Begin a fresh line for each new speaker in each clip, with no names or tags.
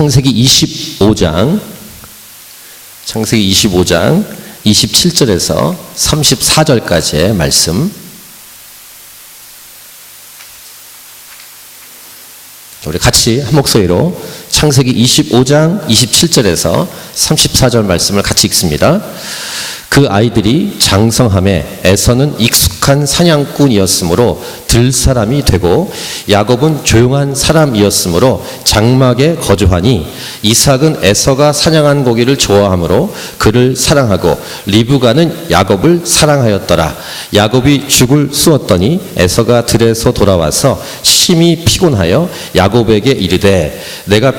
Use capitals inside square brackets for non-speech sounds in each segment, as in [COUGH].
창세기 25장 창세기 25장 27절에서 34절까지의 말씀. 우리 같이 한 목소리로 창세기 25장 27절에서 34절 말씀을 같이 읽습니다. 그 아이들이 장성함에 에서는 익숙한 사냥꾼이었으므로 들 사람이 되고 야곱은 조용한 사람이었으므로 장막에 거주하니 이삭은 에서가 사냥한 고기를 좋아하므로 그를 사랑하고 리브가는 야곱을 사랑하였더라 야곱이 죽을 쑤었더니 에서가 들에서 돌아와서 심히 피곤하여 야곱에게 이르되 내가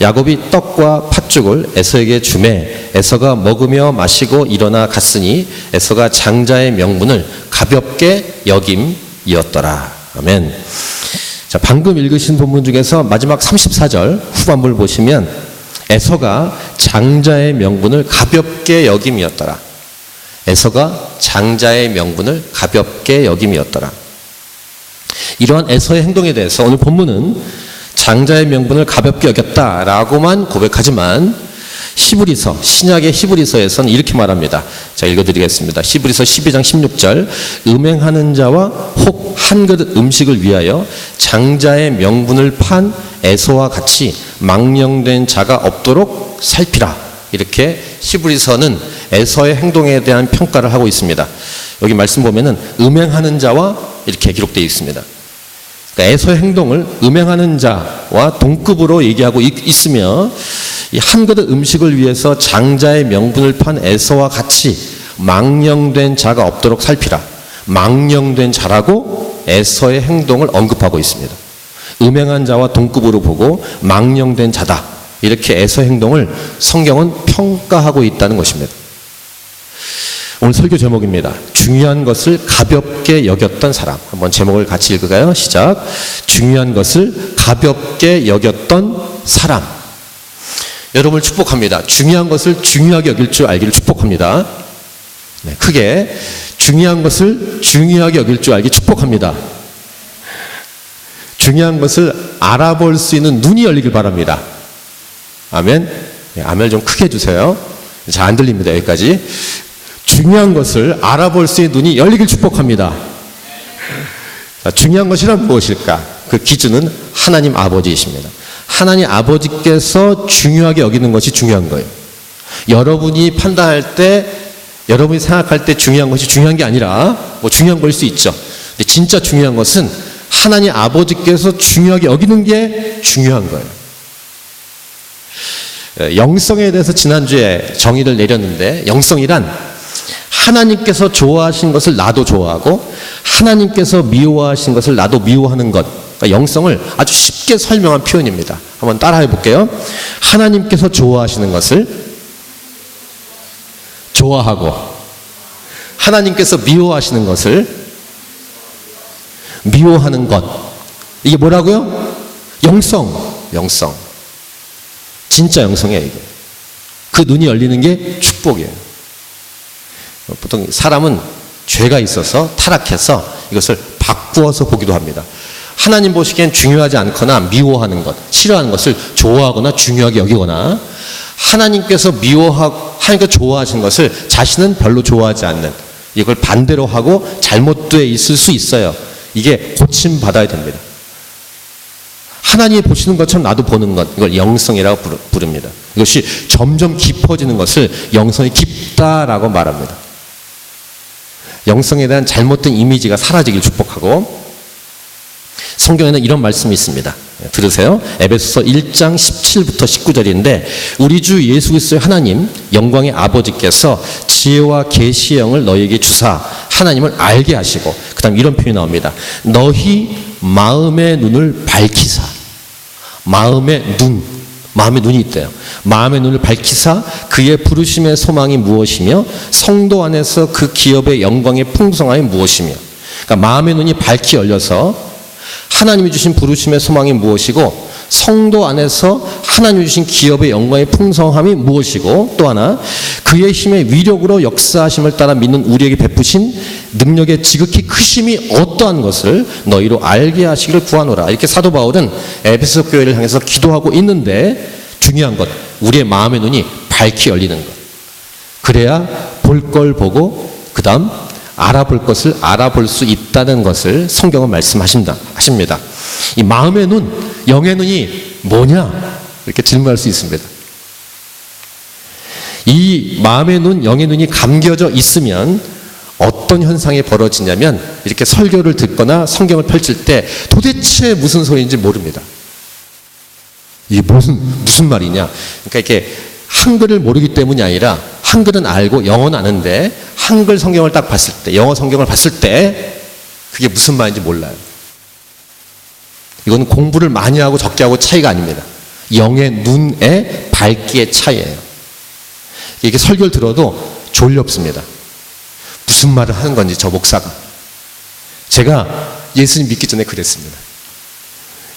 야곱이 떡과 팥죽을 에서에게 주매 에서가 먹으며 마시고 일어나 갔으니 에서가 장자의 명분을 가볍게 여김이었더라 아멘. 자, 방금 읽으신 본문 중에서 마지막 34절 후반부를 보시면 에서가 장자의 명분을 가볍게 여김이었더라. 에서가 장자의 명분을 가볍게 여김이었더라. 이러한 에서의 행동에 대해서 오늘 본문은 장자의 명분을 가볍게 여겼다라고만 고백하지만 히브리서 신약의 히브리서에서는 이렇게 말합니다. 자 읽어드리겠습니다. 히브리서 12장 16절 음행하는 자와 혹 한 그릇 음식을 위하여 장자의 명분을 판 에서와 같이 망령된 자가 없도록 살피라. 이렇게 히브리서는 에서의 행동에 대한 평가를 하고 있습니다. 여기 말씀 보면은 음행하는 자와 이렇게 기록되어 있습니다. 그러니까 에서의 행동을 음행하는 자와 동급으로 얘기하고 있, 으며 한 그릇 음식을 위해서 장자의 명분을 판 에서와 같이 망령된 자가 없도록 살피라. 망령된 자라고 에서의 행동을 언급하고 있습니다. 음행한 자와 동급으로 보고 망령된 자다. 이렇게 에서 행동을 성경은 평가하고 있다는 것입니다. 오늘 설교 제목입니다. 중요한 것을 가볍게 여겼던 사람. 한번 제목을 같이 읽을까요? 시작. 중요한 것을 가볍게 여겼던 사람. 여러분을 축복합니다. 중요한 것을 중요하게 여길 줄 알기를 축복합니다. 네, 크게 중요한 것을 중요하게 여길 줄 알기 축복합니다. 중요한 것을 알아볼 수 있는 눈이 열리길 바랍니다. 아멘. 네, 아멘 좀 크게 해주세요. 잘 안 들립니다. 여기까지. 중요한 것을 알아볼 수 있는 눈이 열리길 축복합니다. 자, 중요한 것이란 무엇일까? 그 기준은 하나님 아버지이십니다. 하나님 아버지께서 중요하게 여기는 것이 중요한 거예요. 여러분이 판단할 때, 여러분이 생각할 때 중요한 것이 중요한 게 아니라, 뭐 중요한 걸 수 있죠. 근데 진짜 중요한 것은 하나님 아버지께서 중요하게 여기는 게 중요한 거예요. 영성에 대해서 지난주에 정의를 내렸는데, 영성이란 하나님께서 좋아하신 것을 나도 좋아하고, 하나님께서 미워하신 것을 나도 미워하는 것. 그러니까 영성을 아주 쉽게 설명한 표현입니다. 한번 따라해 볼게요. 하나님께서 좋아하시는 것을 좋아하고, 하나님께서 미워하시는 것을 미워하는 것. 이게 뭐라고요? 영성. 영성. 진짜 영성이에요, 이게. 그 눈이 열리는 게 축복이에요. 보통 사람은 죄가 있어서 타락해서 이것을 바꾸어서 보기도 합니다. 하나님 보시기엔 중요하지 않거나 미워하는 것, 싫어하는 것을 좋아하거나 중요하게 여기거나 하나님께서 미워하고 하나님께서 좋아하신 것을 자신은 별로 좋아하지 않는 이걸 반대로 하고 잘못되어 있을 수 있어요. 이게 고침 받아야 됩니다. 하나님이 보시는 것처럼 나도 보는 것, 이걸 영성이라고 부릅니다. 이것이 점점 깊어지는 것을 영성이 깊다라고 말합니다. 영성에 대한 잘못된 이미지가 사라지길 축복하고 성경에는 이런 말씀이 있습니다. 들으세요. 에베소서 1장 17부터 19절인데 우리 주 예수 그리스도의 하나님 영광의 아버지께서 지혜와 계시의 영을 너희에게 주사 하나님을 알게 하시고 그다음 이런 표현이 나옵니다. 너희 마음의 눈을 밝히사 마음의 눈 마음의 눈이 있대요. 마음의 눈을 밝히사 그의 부르심의 소망이 무엇이며 성도 안에서 그 기업의 영광의 풍성함이 무엇이며 그러니까 마음의 눈이 밝히 열려서 하나님이 주신 부르심의 소망이 무엇이고 성도 안에서 하나님이 주신 기업의 영광의 풍성함이 무엇이고 또 하나 그의 힘의 위력으로 역사하심을 따라 믿는 우리에게 베푸신 능력의 지극히 크심이 어떠한 것을 너희로 알게 하시기를 구하노라. 이렇게 사도 바울은 에베소 교회를 향해서 기도하고 있는데 중요한 것 우리의 마음의 눈이 밝히 열리는 것. 그래야 볼 걸 보고 그다음 알아볼 것을 알아볼 수 있다는 것을 성경은 말씀하신다 하십니다. 이 마음의 눈, 영의 눈이 뭐냐? 이렇게 질문할 수 있습니다. 이 마음의 눈, 영의 눈이 감겨져 있으면 어떤 현상이 벌어지냐면 이렇게 설교를 듣거나 성경을 펼칠 때 도대체 무슨 소리인지 모릅니다. 이게 무슨 무슨 말이냐? 그러니까 이렇게 한글을 모르기 때문이 아니라 한글은 알고 영어는 아는데 한글 성경을 딱 봤을 때 영어 성경을 봤을 때 그게 무슨 말인지 몰라요. 이건 공부를 많이 하고 적게 하고 차이가 아닙니다. 영의 눈의 밝기의 차이예요. 이게 설교를 들어도 졸렵습니다. 무슨 말을 하는 건지 저 목사가. 제가 예수님 믿기 전에 그랬습니다.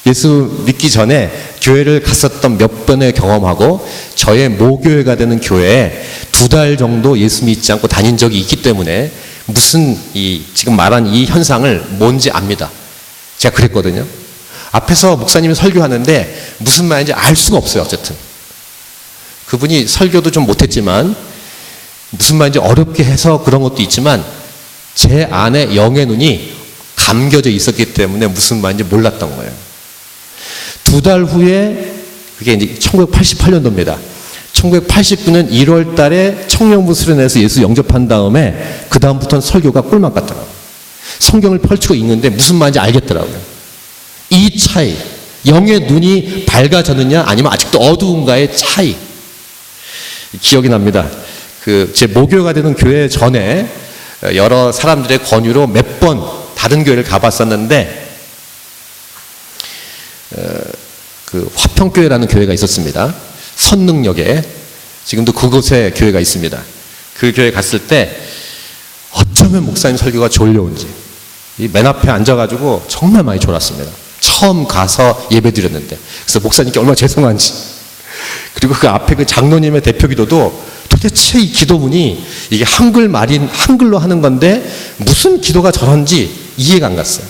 예수 믿기 전에 교회를 갔었던 몇 번의 경험하고 저의 모교회가 되는 교회에 두 달 정도 예수 믿지 않고 다닌 적이 있기 때문에 무슨 이 지금 말한 이 현상을 뭔지 압니다. 제가 그랬거든요. 앞에서 목사님이 설교하는데 무슨 말인지 알 수가 없어요. 어쨌든 그분이 설교도 좀 못했지만 무슨 말인지 어렵게 해서 그런 것도 있지만 제 안에 영의 눈이 감겨져 있었기 때문에 무슨 말인지 몰랐던 거예요. 두 달 후에 그게 이제 1988년도입니다. 1989년 1월 달에 청년부 수련회에서 예수 영접한 다음에 그 다음부터는 설교가 꿀맛 같더라고요. 성경을 펼치고 있는데 무슨 말인지 알겠더라고요. 이 차이, 영의 눈이 밝아졌느냐 아니면 아직도 어두운가의 차이. 기억이 납니다. 그 제 모교가 되는 교회 전에 여러 사람들의 권유로 몇 번 다른 교회를 가봤었는데 그 화평교회라는 교회가 있었습니다. 선능역에 지금도 그곳에 교회가 있습니다. 그 교회 갔을 때 어쩌면 목사님 설교가 졸려온지 이맨 앞에 앉아가지고 정말 많이 졸았습니다. 처음 가서 예배 드렸는데 그래서 목사님께 얼마나 죄송한지 [LAUGHS] 그리고 그 앞에 그 장로님의 대표 기도도 도대체 이 기도문이 이게 한글 말인 한글로 하는 건데 무슨 기도가 저런지 이해가 안 갔어요.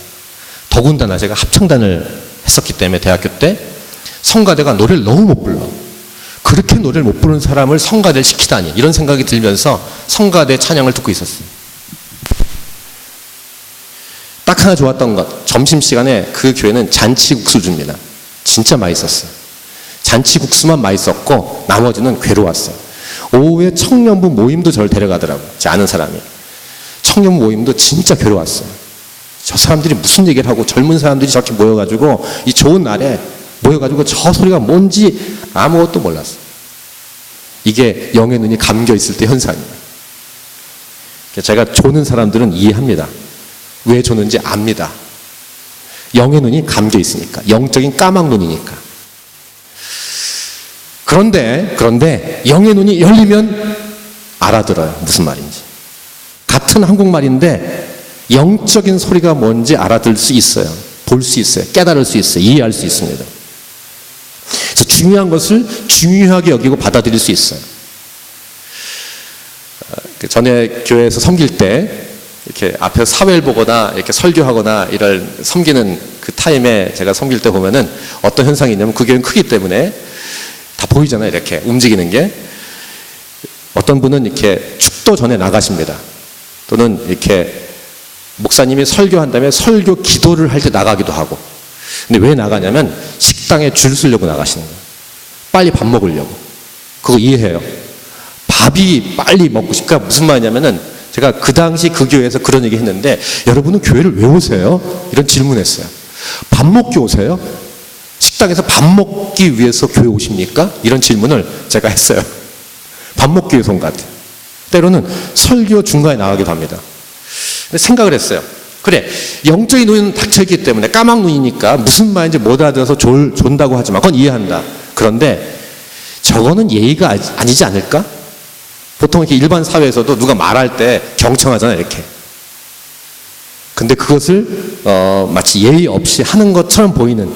더군다나 제가 합창단을 했었기 때문에 대학교 때 성가대가 노래를 너무 못 불러. 그렇게 노래를 못 부르는 사람을 성가대를 시키다니 이런 생각이 들면서 성가대 찬양을 듣고 있었어요. 딱 하나 좋았던 것 점심시간에 그 교회는 잔치국수 줍니다. 진짜 맛있었어요. 잔치국수만 맛있었고 나머지는 괴로웠어요. 오후에 청년부 모임도 저를 데려가더라고요. 제 아는 사람이. 청년부 모임도 진짜 괴로웠어요. 저 사람들이 무슨 얘기를 하고 젊은 사람들이 저렇게 모여가지고 이 좋은 날에 모여가지고 저 소리가 뭔지 아무것도 몰랐어요. 이게 영의 눈이 감겨 있을 때 현상이에요. 제가 조는 사람들은 이해합니다. 왜 조는지 압니다. 영의 눈이 감겨 있으니까. 영적인 까막 눈이니까. 그런데, 그런데 영의 눈이 열리면 알아들어요. 무슨 말인지. 같은 한국말인데 영적인 소리가 뭔지 알아들 수 있어요. 볼 수 있어요. 깨달을 수 있어요. 이해할 수 있습니다. 그래서 중요한 것을 중요하게 여기고 받아들일 수 있어요. 그 전에 교회에서 섬길 때 이렇게 앞에서 사회를 보거나 이렇게 설교하거나 이럴 섬기는 그 타임에 제가 섬길 때 보면은 어떤 현상이 있냐면 그 교회는 크기 때문에 다 보이잖아요. 이렇게 움직이는 게. 어떤 분은 이렇게 축도 전에 나가십니다. 또는 이렇게 목사님이 설교한 다음에 설교 기도를 할 때 나가기도 하고. 근데 왜 나가냐면 식당에 줄 서려고 나가시는 거예요. 빨리 밥 먹으려고. 그거 이해해요. 밥이 빨리 먹고 싶까 무슨 말이냐면은 제가 그 당시 그 교회에서 그런 얘기 했는데 여러분은 교회를 왜 오세요? 이런 질문했어요. 밥 먹기 오세요? 식당에서 밥 먹기 위해서 교회 오십니까? 이런 질문을 제가 했어요. 밥 먹기 위해서 온 것 같아요. 때로는 설교 중간에 나가기도 합니다. 생각을 했어요. 그래, 영적인 눈은 닥쳐있기 때문에 까막 눈이니까 무슨 말인지 못 알아들어서 졸, 존다고 하지만 그건 이해한다. 그런데 저거는 예의가 아니- 아니지 않을까? 보통 이렇게 일반 사회에서도 누가 말할 때 경청하잖아요, 이렇게. 근데 그것을 어, 마치 예의 없이 하는 것처럼 보이는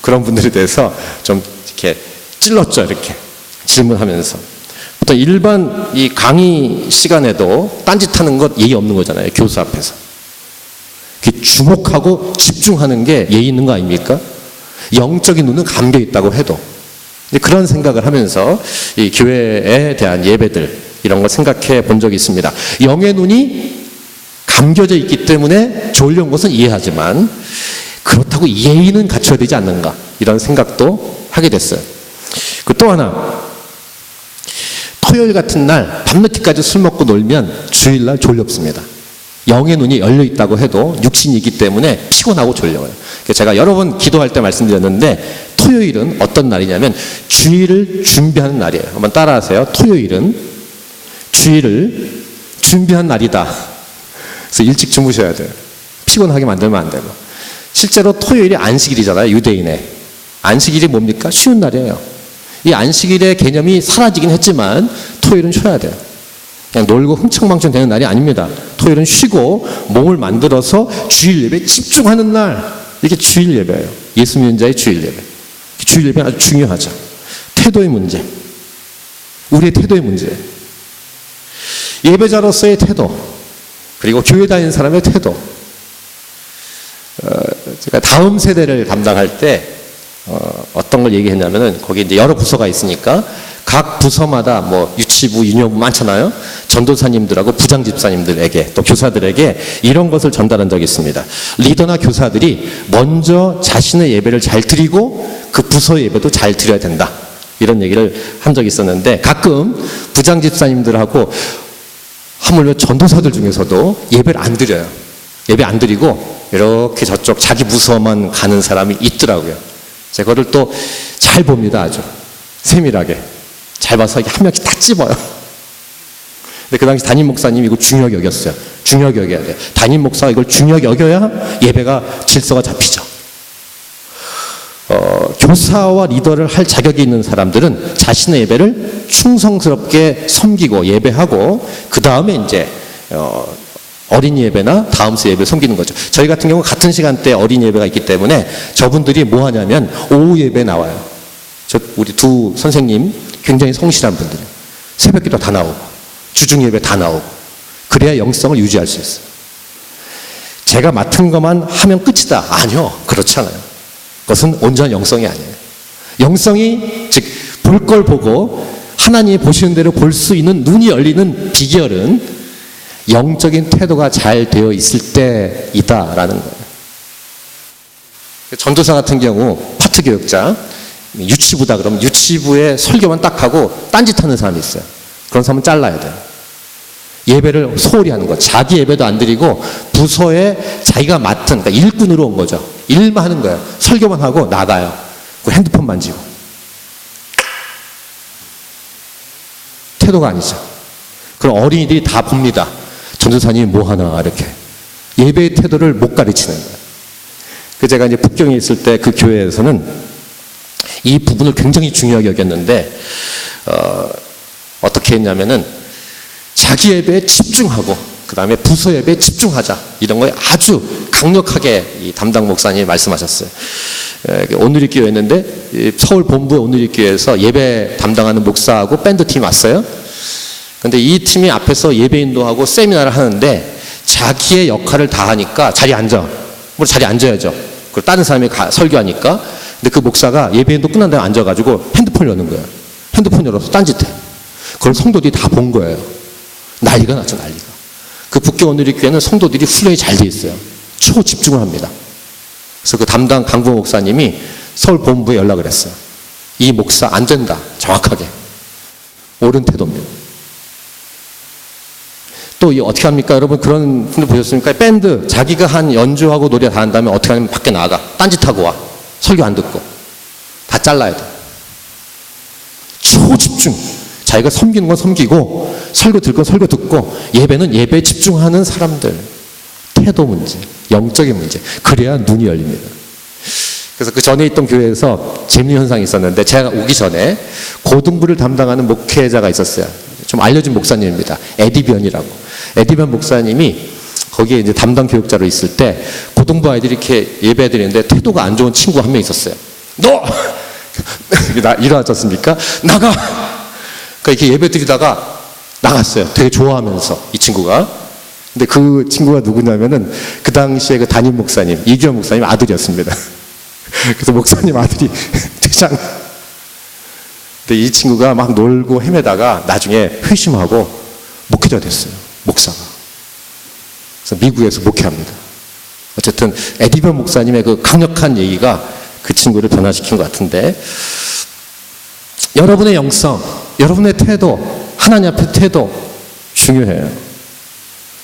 그런 분들에 대해서 좀 이렇게 찔렀죠, 이렇게 질문하면서. 보통 일반 이 강의 시간에도 딴짓하는 것 예의 없는 거잖아요, 교수 앞에서. 주목하고 집중하는 게 예의 있는 거 아닙니까? 영적인 눈은 감겨 있다고 해도 그런 생각을 하면서 이 교회에 대한 예배들 이런 걸 생각해 본 적이 있습니다. 영의 눈이 감겨져 있기 때문에 졸려온 것은 이해하지만 그렇다고 예의는 갖춰야 되지 않는가 이런 생각도 하게 됐어요. 그 또 하나 토요일 같은 날 밤늦게까지 술 먹고 놀면 주일날 졸렵습니다. 영의 눈이 열려 있다고 해도 육신이기 때문에 피곤하고 졸려요. 제가 여러 번 기도할 때 말씀드렸는데 토요일은 어떤 날이냐면 주일을 준비하는 날이에요. 한번 따라하세요. 토요일은 주일을 준비한 날이다. 그래서 일찍 주무셔야 돼요. 피곤하게 만들면 안 되고. 실제로 토요일이 안식일이잖아요. 유대인의. 안식일이 뭡니까? 쉬운 날이에요. 이 안식일의 개념이 사라지긴 했지만 토요일은 쉬어야 돼요. 그냥 놀고 흥청망청 되는 날이 아닙니다. 토요일은 쉬고 몸을 만들어서 주일 예배에 집중하는 날. 이게 주일 예배예요. 예수 믿는 자의 주일 예배. 주일 예배 아주 중요하죠. 태도의 문제. 우리의 태도의 문제. 예배자로서의 태도. 그리고 교회 다니는 사람의 태도. 어, 제가 다음 세대를 담당할 때 어, 어떤 걸 얘기했냐면은 거기 이제 여러 부서가 있으니까 각 부서마다 뭐 유치부, 유년부 많잖아요. 전도사님들하고 부장 집사님들에게 또 교사들에게 이런 것을 전달한 적이 있습니다. 리더나 교사들이 먼저 자신의 예배를 잘 드리고 그 부서 예배도 잘 드려야 된다. 이런 얘기를 한 적이 있었는데 가끔 부장 집사님들하고 하물며 전도사들 중에서도 예배를 안 드려요. 예배 안 드리고 이렇게 저쪽 자기 부서만 가는 사람이 있더라고요. 제가 그거를 또잘 봅니다. 아주 세밀하게. 잘 봐서 한 명씩 다 찝어요. 근데 그 당시 담임 목사님이 이거 중요하게 여겼어요. 중요하게 여겨야 돼요. 담임 목사가 이걸 중요하게 여겨야 예배가 질서가 잡히죠. 어, 교사와 리더를 할 자격이 있는 사람들은 자신의 예배를 충성스럽게 섬기고 예배하고 그 다음에 이제 어, 어린 예배나 다음 수 예배를 섬기는 거죠. 저희 같은 경우 같은 시간대에 어린 예배가 있기 때문에 저분들이 뭐 하냐면 오후 예배 나와요. 저 우리 두 선생님 굉장히 성실한 분들이에요. 새벽 기도 다 나오고 주중 예배 다 나오고 그래야 영성을 유지할 수 있어요. 제가 맡은 것만 하면 끝이다. 아니요. 그렇지 않아요. 그것은 온전한 영성이 아니에요. 영성이 즉 볼 걸 보고 하나님이 보시는 대로 볼 수 있는 눈이 열리는 비결은 영적인 태도가 잘 되어 있을 때이다라는 거예요. 전도사 같은 경우 파트 교육자 유치부다 그러면 유치부에 설교만 딱 하고 딴짓하는 사람이 있어요. 그런 사람은 잘라야 돼요. 예배를 소홀히 하는 거. 자기 예배도 안 드리고 부서에 자기가 맡은 그러니까 일꾼으로 온 거죠. 일만 하는 거예요. 설교만 하고 나가요. 그 핸드폰 만지고. 태도가 아니죠. 그럼 어린이들이 다 봅니다. 전도사님이 뭐 하나 이렇게 예배의 태도를 못 가르치는 거예요. 그 제가 이제 북경에 있을 때 그 교회에서는 이 부분을 굉장히 중요하게 여겼는데 어, 어떻게 했냐면은 자기 예배에 집중하고 그 다음에 부서 예배에 집중하자 이런 거에 아주 강력하게 이 담당 목사님이 말씀하셨어요. 에, 오늘리 교회였는데 이 서울 본부의 오늘리 교회에서 예배 담당하는 목사하고 밴드 팀이 왔어요. 근데 이 팀이 앞에서 예배 인도하고 세미나를 하는데 자기의 역할을 다 하니까 자리에 앉아. 뭐 자리에 앉아야죠. 그리고 다른 사람이 가- 설교하니까. 근데 그 목사가 예배 인도 끝난 다음에 앉아가지고 핸드폰 여는 거예요. 핸드폰 열어서 딴짓해. 그걸 성도들이 다 본 거예요. 난리가 났죠, 난리가. 그 오늘리 교회는 성도들이 훈련이 잘 돼 있어요. 초 집중을 합니다. 그래서 그 담당 강부 목사님이 서울 본부에 연락을 했어요. 이 목사 안 된다. 정확하게. 옳은 태도입니다. 또이 어떻게 합니까? 여러분 그런 분들 보셨습니까? 밴드 자기가 한 연주하고 노래 다 한 다음에 어떻게 하냐면 밖에 나가 딴짓하고 와 설교 안 듣고 다 잘라야 돼 초집중 자기가 섬기는 건 섬기고 설교 들 건 설교 듣고 예배는 예배에 집중하는 사람들 태도 문제 영적인 문제 그래야 눈이 열립니다 그래서 그 전에 있던 교회에서 재밌는 현상이 있었는데 제가 오기 전에 고등부를 담당하는 목회자가 있었어요. 좀 알려진 목사님입니다. 에디변이라고. 에디변 목사님이 거기에 이제 담당 교육자로 있을 때 고등부 아이들이 이렇게 예배 드리는데 태도가 안 좋은 친구 한 명 있었어요. 너! [LAUGHS] 나 일어나지 않습니까? 나가! 그러니까 이렇게 예배 드리다가 나갔어요. 되게 좋아하면서 이 친구가. 근데 그 친구가 누구냐면은 그 당시에 그 담임 목사님, 이규현 목사님 아들이었습니다. [LAUGHS] 그래서 목사님 아들이 [LAUGHS] 퇴장. 근데 이 친구가 막 놀고 헤매다가 나중에 회심하고 목회자 됐어요. 목사가. 그래서 미국에서 목회합니다. 어쨌든 에디변 목사님의 그 강력한 얘기가 그 친구를 변화시킨 것 같은데 여러분의 영성, 여러분의 태도, 하나님 앞의 태도 중요해요.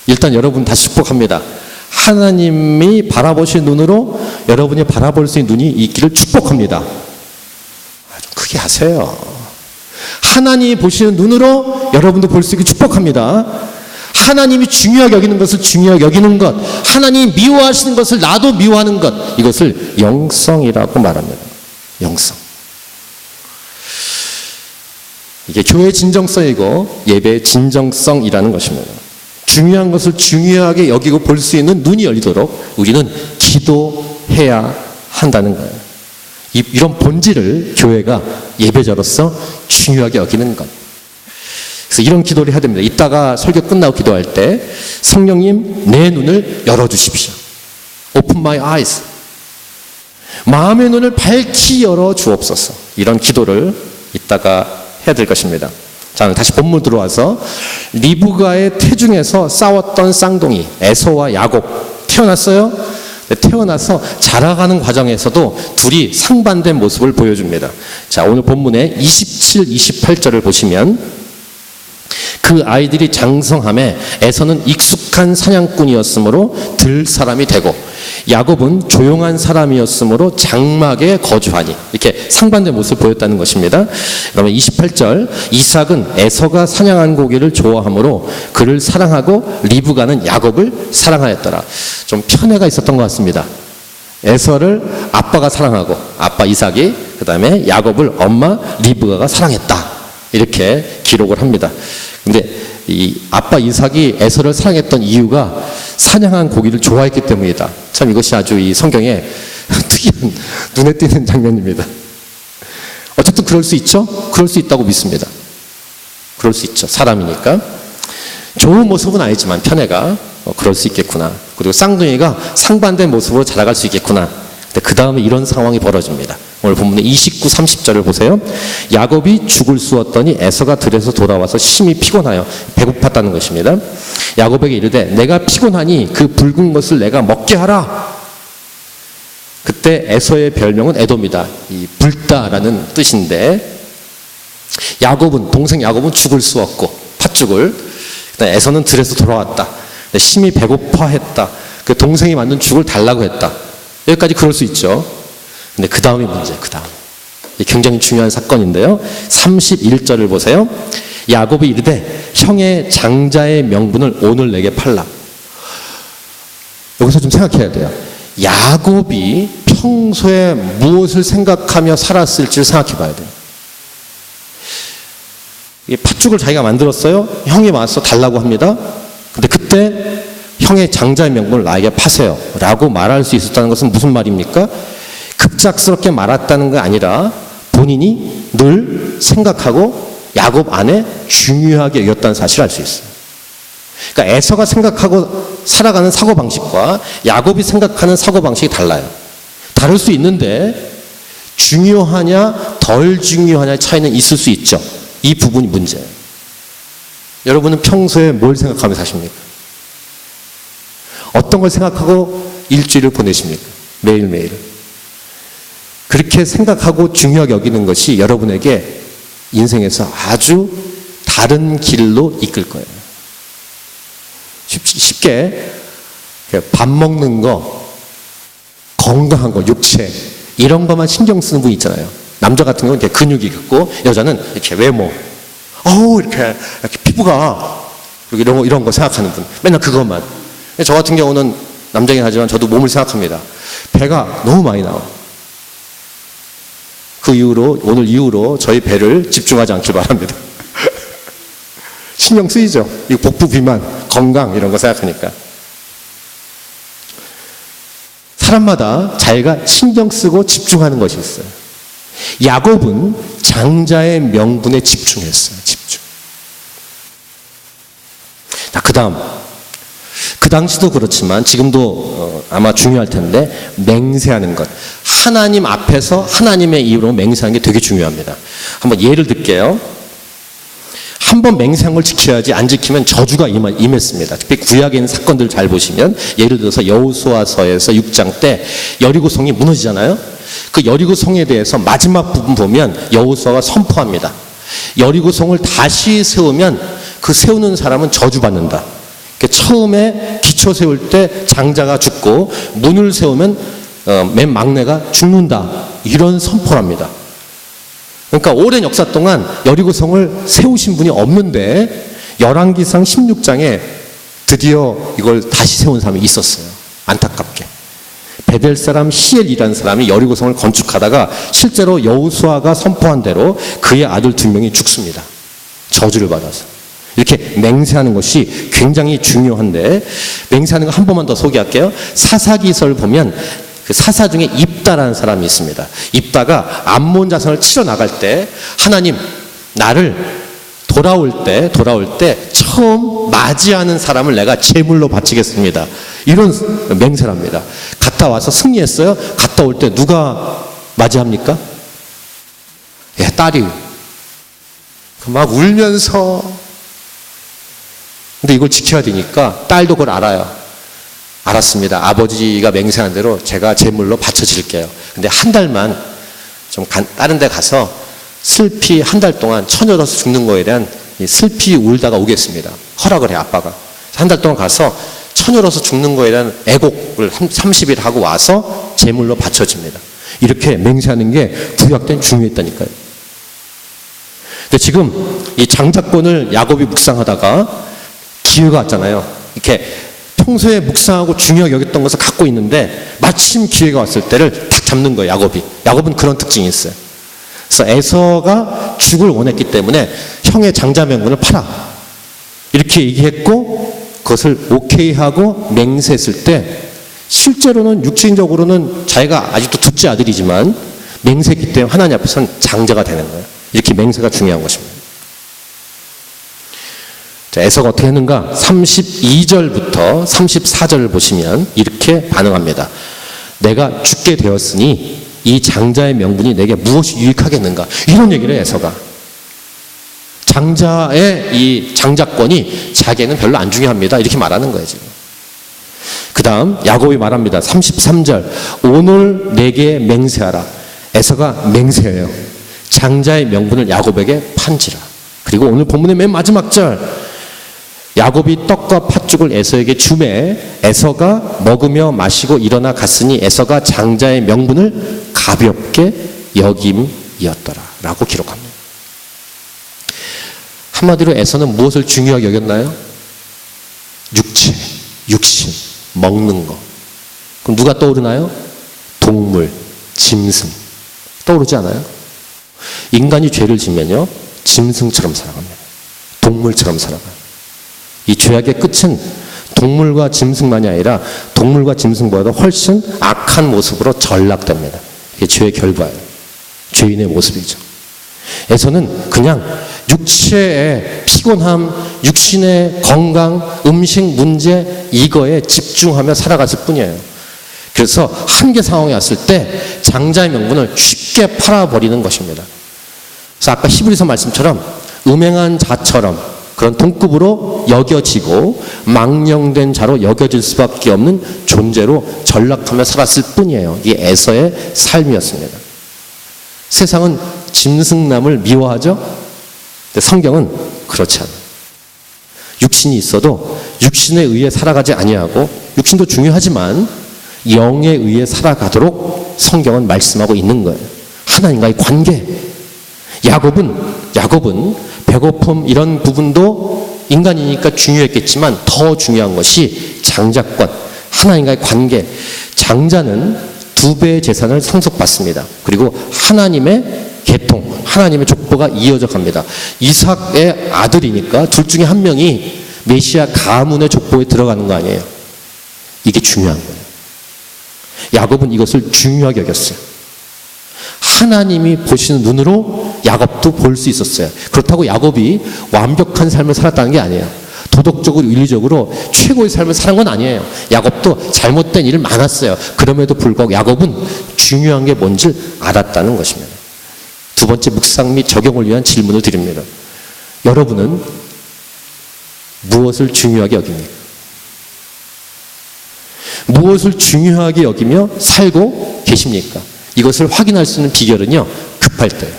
일단 여러분 다시 축복합니다. 하나님이 바라보신 눈으로 여러분이 바라볼 수 있는 눈이 있기를 축복합니다. 아, 좀 크게 하세요. 하나님이 보시는 눈으로 여러분도 볼 수 있게 축복합니다. 하나님이 중요하게 여기는 것을 중요하게 여기는 것, 하나님이 미워하시는 것을 나도 미워하는 것, 이것을 영성이라고 말합니다. 영성. 이게 교회의 진정성이고 예배의 진정성이라는 것입니다. 중요한 것을 중요하게 여기고 볼 수 있는 눈이 열리도록 우리는 기도해야 한다는 거예요. 이, 이런 본질을 교회가 예배자로서 중요하게 여기는 것. 그래서 이런 기도를 해야 됩니다. 이따가 설교 끝나고 기도할 때 성령님 내 눈을 열어주십시오. Open my eyes. 마음의 눈을 밝히 열어 주옵소서. 이런 기도를 이따가 해야 될 것입니다. 자, 다시 본문 들어와서 리브가의 태중에서 싸웠던 쌍둥이 에서와 야곱 태어났어요. 네, 태어나서 자라가는 과정에서도 둘이 상반된 모습을 보여줍니다. 자, 오늘 본문의 27, 28절을 보시면 그 아이들이 장성함에 에서는 익숙한 사냥꾼이었으므로 들 사람이 되고 야곱은 조용한 사람이었으므로 장막에 거주하니 이렇게 상반된 모습을 보였다는 것입니다. 그러면 28절 이삭은 에서가 사냥한 고기를 좋아하므로 그를 사랑하고 리브가는 야곱을 사랑하였더라. 좀 편애가 있었던 것 같습니다. 에서를 아빠가 사랑하고 아빠 이삭이 그다음에 야곱을 엄마 리브가가 사랑했다. 이렇게 기록을 합니다. 근데 이 아빠 이삭이 에서를 사랑했던 이유가 사냥한 고기를 좋아했기 때문이다. 참 이것이 아주 이 성경에 [LAUGHS] 특이한 눈에 띄는 장면입니다. 어쨌든 그럴 수 있죠? 그럴 수 있다고 믿습니다. 그럴 수 있죠. 사람이니까. 좋은 모습은 아니지만 편애가 어, 그럴 수 있겠구나. 그리고 쌍둥이가 상반된 모습으로 자라갈 수 있겠구나. 근데 그 다음에 이런 상황이 벌어집니다. 오늘 본문의 29, 30절을 보세요. 야곱이 죽을 쑤었더니 에서가 들에서 돌아와서 심히 피곤하여 배고팠다는 것입니다. 야곱에게 이르되 내가 피곤하니 그 붉은 것을 내가 먹게 하라. 그때 에서의 별명은 에돔이다. 이 붉다라는 뜻인데 야곱은 동생 야곱은 죽을 쑤었고 팥죽을 그다음에 에서는 들에서 돌아왔다. 심히 배고파했다. 그 동생이 만든 죽을 달라고 했다. 여기까지 그럴 수 있죠. 근데 그 다음이 문제, 그 다음. 굉장히 중요한 사건인데요. 31절을 보세요. 야곱이 이르되 형의 장자의 명분을 오늘 내게 팔라. 여기서 좀 생각해야 돼요. 야곱이 평소에 무엇을 생각하며 살았을지를 생각해 봐야 돼요. 이 팥죽을 자기가 만들었어요. 형이 와서 달라고 합니다. 근데 그때 형의 장자의 명분을 나에게 파세요. 라고 말할 수 있었다는 것은 무슨 말입니까? 급작스럽게 말았다는 게 아니라 본인이 늘 생각하고 야곱 안에 중요하게 여겼다는 사실을 알 수 있어요. 그러니까 에서가 생각하고 살아가는 사고방식과 야곱이 생각하는 사고방식이 달라요. 다를 수 있는데 중요하냐 덜 중요하냐의 차이는 있을 수 있죠. 이 부분이 문제예요. 여러분은 평소에 뭘 생각하며 사십니까? 어떤 걸 생각하고 일주일을 보내십니까? 매일매일. 그렇게 생각하고 중요하게 여기는 것이 여러분에게 인생에서 아주 다른 길로 이끌 거예요. 쉽게 밥 먹는 거, 건강한 거, 육체, 이런 것만 신경 쓰는 분 있잖아요. 남자 같은 경우는 근육이 있고, 여자는 이렇게 외모, 어우, 이렇게, 이렇게 피부가, 이런 거, 이런 거 생각하는 분. 맨날 그것만. 저 같은 경우는 남자긴 하지만 저도 몸을 생각합니다. 배가 너무 많이 나와. 그 이후로 오늘 이후로 저희 배를 집중하지 않길 바랍니다. [LAUGHS] 신경 쓰이죠. 이 복부 비만, 건강 이런 거 생각하니까. 사람마다 자기가 신경 쓰고 집중하는 것이 있어요. 야곱은 장자의 명분에 집중했어요. 집중. 자, 그 다음. 그 당시도 그렇지만 지금도 어, 아마 중요할 텐데 맹세하는 것. 하나님 앞에서 하나님의 이유로 맹세하는 게 되게 중요합니다. 한번 예를 들게요. 한번 맹세한 걸 지켜야지 안 지키면 저주가 임했습니다. 특히 구약에 있는 사건들 잘 보시면 예를 들어서 여호수아서에서 6장 때 여리고 성이 무너지잖아요. 그 여리고 성에 대해서 마지막 부분 보면 여호수아가 선포합니다. 여리고 성을 다시 세우면 그 세우는 사람은 저주받는다. 그 처음에 기초 세울 때 장자가 죽고 문을 세우면 어, 맨 막내가 죽는다. 이런 선포를 합니다. 그러니까 오랜 역사 동안 여리고성을 세우신 분이 없는데 열왕기상 16장에 드디어 이걸 다시 세운 사람이 있었어요. 안타깝게. 베델 사람 히엘이라는 사람이 여리고성을 건축하다가 실제로 여우수아가 선포한 대로 그의 아들 두 명이 죽습니다. 저주를 받아서. 이렇게 맹세하는 것이 굉장히 중요한데 맹세하는 거 한 번만 더 소개할게요. 사사기설 보면 그 사사 중에 입다라는 사람이 있습니다. 입다가 암몬 자손을 치러 나갈 때 하나님 나를 돌아올 때 돌아올 때 처음 맞이하는 사람을 내가 제물로 바치겠습니다. 이런 맹세랍니다. 갔다 와서 승리했어요. 갔다 올 때 누가 맞이합니까? 예, 딸이 막 울면서 근데 이걸 지켜야 되니까 딸도 그걸 알아요. 알았습니다. 아버지가 맹세한 대로 제가 제물로 바쳐질게요. 근데 한 달만 좀 간- 다른 데 가서 슬피 한 달 동안 처녀로서 죽는 거에 대한 이 슬피 울다가 오겠습니다. 허락을 해, 아빠가. 한 달 동안 가서 처녀로서 죽는 거에 대한 애곡을 30일 하고 와서 제물로 바쳐집니다. 이렇게 맹세하는 게 구약 때는 중요했다니까요. 근데 지금 이 장자권을 야곱이 묵상하다가 기회가 왔잖아요. 이렇게 평소에 묵상하고 중요하게 여겼던 것을 갖고 있는데 마침 기회가 왔을 때를 탁 잡는 거예요. 야곱이. 야곱은 그런 특징이 있어요. 그래서 에서가 죽을 원했기 때문에 형의 장자 명분을 팔아. 이렇게 얘기했고 그것을 오케이 하고 맹세했을 때 실제로는 육신적으로는 자기가 아직도 둘째 아들이지만 맹세했기 때문에 하나님 앞에서는 장자가 되는 거예요. 이렇게 맹세가 중요한 것입니다. 자, 에서가 어떻게 했는가? 32절부터 34절을 보시면 이렇게 반응합니다. 내가 죽게 되었으니 이 장자의 명분이 내게 무엇이 유익하겠는가? 이런 얘기를 해요, 에서가. 장자의 이 장자권이 자기는 별로 안 중요합니다. 이렇게 말하는 거예요, 지금. 그 다음, 야곱이 말합니다. 33절. 오늘 내게 맹세하라. 에서가 맹세해요. 장자의 명분을 야곱에게 판지라. 그리고 오늘 본문의 맨 마지막 절. 야곱이 떡과 팥죽을 에서에게 주매 에서가 먹으며 마시고 일어나 갔으니 에서가 장자의 명분을 가볍게 여김이었더라. 라고 기록합니다. 한마디로 에서는 무엇을 중요하게 여겼나요? 육체, 육신, 먹는 거. 그럼 누가 떠오르나요? 동물, 짐승. 떠오르지 않아요? 인간이 죄를 지면요, 짐승처럼 살아갑니다. 동물처럼 살아가요. 이 죄악의 끝은 동물과 짐승만이 아니라 동물과 짐승보다 훨씬 악한 모습으로 전락됩니다. 이게 죄의 결과예요. 죄인의 모습이죠. 에서는 그냥 육체의 피곤함, 육신의 건강, 음식 문제 이거에 집중하며 살아갔을 뿐이에요. 그래서 한계 상황에 왔을 때 장자의 명분을 쉽게 팔아버리는 것입니다. 그래서 아까 히브리서 말씀처럼 음행한 자처럼 그런 동급으로 여겨지고 망령된 자로 여겨질 수밖에 없는 존재로 전락하며 살았을 뿐이에요. 이게 에서의 삶이었습니다. 세상은 짐승남을 미워하죠? 근데 성경은 그렇지 않아요. 육신이 있어도 육신에 의해 살아가지 아니하고 육신도 중요하지만 영에 의해 살아가도록 성경은 말씀하고 있는 거예요. 하나님과의 관계. 야곱은 야곱은 배고픔 이런 부분도 인간이니까 중요했겠지만 더 중요한 것이 장자권, 하나님과의 관계. 장자는 두 배의 재산을 상속받습니다. 그리고 하나님의 계통, 하나님의 족보가 이어져 갑니다. 이삭의 아들이니까 둘 중에 한 명이 메시아 가문의 족보에 들어가는 거 아니에요. 이게 중요한 거예요. 야곱은 이것을 중요하게 여겼어요. 하나님이 보시는 눈으로 야곱도 볼 수 있었어요. 그렇다고 야곱이 완벽한 삶을 살았다는 게 아니에요. 도덕적으로 윤리적으로 최고의 삶을 사는 건 아니에요. 야곱도 잘못된 일 많았어요. 그럼에도 불구하고 야곱은 중요한 게 뭔지 알았다는 것입니다. 두 번째 묵상 및 적용을 위한 질문을 드립니다. 여러분은 무엇을 중요하게 여깁니까? 무엇을 중요하게 여기며 살고 계십니까? 이것을 확인할 수 있는 비결은요, 급할 때예요.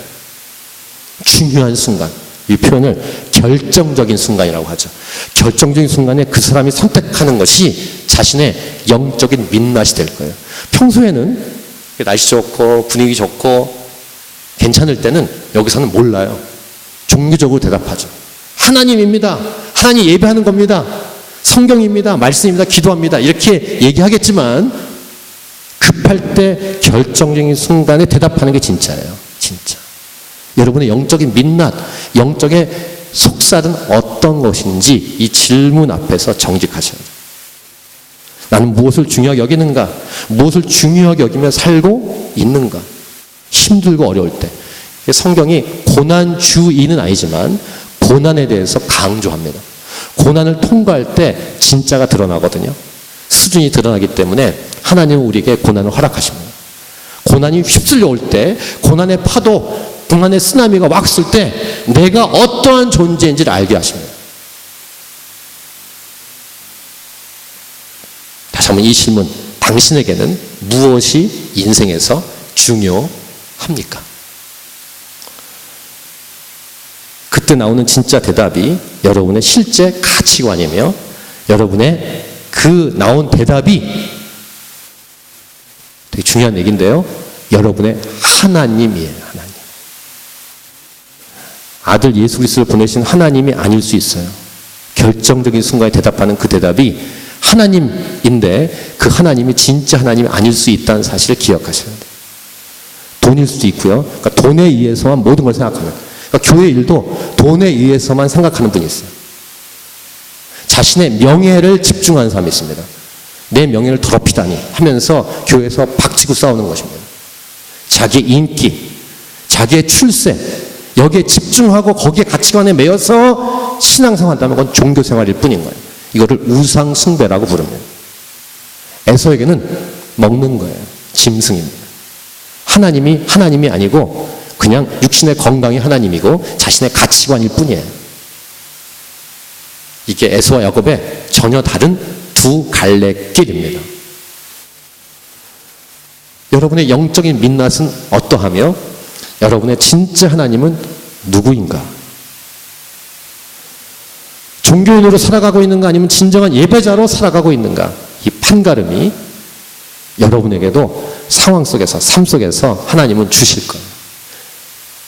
중요한 순간. 이 표현을 결정적인 순간이라고 하죠. 결정적인 순간에 그 사람이 선택하는 것이 자신의 영적인 민낯이 될 거예요. 평소에는 날씨 좋고 분위기 좋고 괜찮을 때는 여기서는 몰라요. 종교적으로 대답하죠. 하나님입니다. 하나님 예배하는 겁니다. 성경입니다. 말씀입니다. 기도합니다. 이렇게 얘기하겠지만 급할 때 결정적인 순간에 대답하는 게 진짜예요. 진짜. 여러분의 영적인 민낯, 영적의 속살은 어떤 것인지 이 질문 앞에서 정직하셔야 돼요. 나는 무엇을 중요하게 여기는가? 무엇을 중요하게 여기며 살고 있는가? 힘들고 어려울 때. 성경이 고난주의는 아니지만 고난에 대해서 강조합니다. 고난을 통과할 때 진짜가 드러나거든요. 수준이 드러나기 때문에 하나님은 우리에게 고난을 허락하십니다. 고난이 휩쓸려 올 때, 고난의 파도, 고난의 쓰나미가 왔을 때 내가 어떠한 존재인지를 알게 하십니다. 다시 한번 이 질문. 당신에게는 무엇이 인생에서 중요합니까? 그때 나오는 진짜 대답이 여러분의 실제 가치관이며 여러분의 그 나온 대답이 되게 중요한 얘기인데요. 여러분의 하나님이에요. 하나님. 아들 예수 그리스도를 보내신 하나님이 아닐 수 있어요. 결정적인 순간에 대답하는 그 대답이 하나님인데 그 하나님이 진짜 하나님이 아닐 수 있다는 사실을 기억하셔야 돼요. 돈일 수도 있고요. 그러니까 돈에 의해서만 모든 걸 생각하는. 그러니까 교회 일도 돈에 의해서만 생각하는 분이 있어요. 자신의 명예를 집중하는 사람이 있습니다. 내 명예를 더럽히다니 하면서 교회에서 박치고 싸우는 것입니다. 자기의 인기, 자기의 출세, 여기에 집중하고 거기에 가치관에 매여서 신앙생활 한다면 그건 종교생활일 뿐인 거예요. 이거를 우상숭배라고 부릅니다. 에서에게는 먹는 거예요. 짐승입니다. 하나님이 하나님이 아니고 그냥 육신의 건강이 하나님이고 자신의 가치관일 뿐이에요. 이게 에서와 야곱의 전혀 다른 두 갈래 길입니다. 여러분의 영적인 민낯은 어떠하며 여러분의 진짜 하나님은 누구인가? 종교인으로 살아가고 있는가 아니면 진정한 예배자로 살아가고 있는가? 이 판가름이 여러분에게도 상황 속에서 삶 속에서 하나님은 주실 거예요.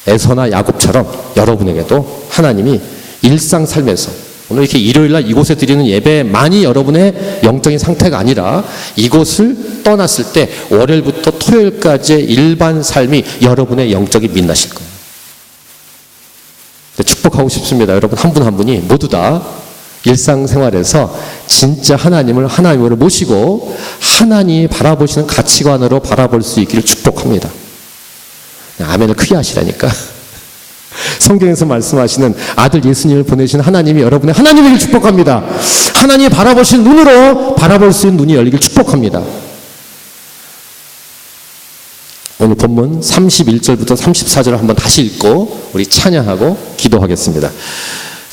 에서나 야곱처럼 여러분에게도 하나님이 일상 삶에서 오늘 이렇게 일요일 날 이곳에 드리는 예배만이 여러분의 영적인 상태가 아니라 이곳을 떠났을 때 월요일부터 토요일까지의 일반 삶이 여러분의 영적인 민낯일 거예요. 축복하고 싶습니다. 여러분 한 분한 분이 모두 다 일상생활에서 진짜 하나님을 하나님으로 모시고 하나님이 바라보시는 가치관으로 바라볼 수 있기를 축복합니다. 아멘을 크게 하시라니까. 성경에서 말씀하시는 아들 예수님을 보내신 하나님이 여러분의 하나님을 축복합니다. 하나님이 바라보신 눈으로 바라볼 수 있는 눈이 열리길 축복합니다. 오늘 본문 31절부터 34절을 한번 다시 읽고 우리 찬양하고 기도하겠습니다.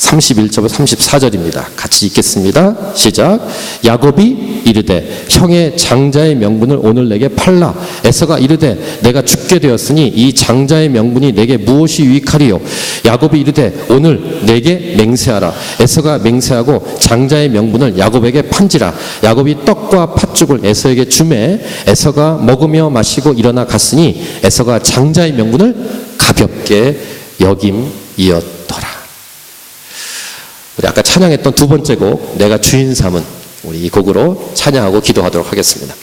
31절부터 34절입니다. 같이 읽겠습니다. 시작. 야곱이 이르되 형의 장자의 명분을 오늘 내게 팔라. 에서가 이르되 내가 죽게 되었으니 이 장자의 명분이 내게 무엇이 유익하리요? 야곱이 이르되 오늘 내게 맹세하라. 에서가 맹세하고 장자의 명분을 야곱에게 판지라. 야곱이 떡과 팥죽을 에서에게 주매 에서가 먹으며 마시고 일어나 갔으니 에서가 장자의 명분을 가볍게 여김이었더라. 우리 아까 찬양했던 두 번째 곡 내가 주인 삼은 우리 이 곡으로 찬양하고 기도하도록 하겠습니다.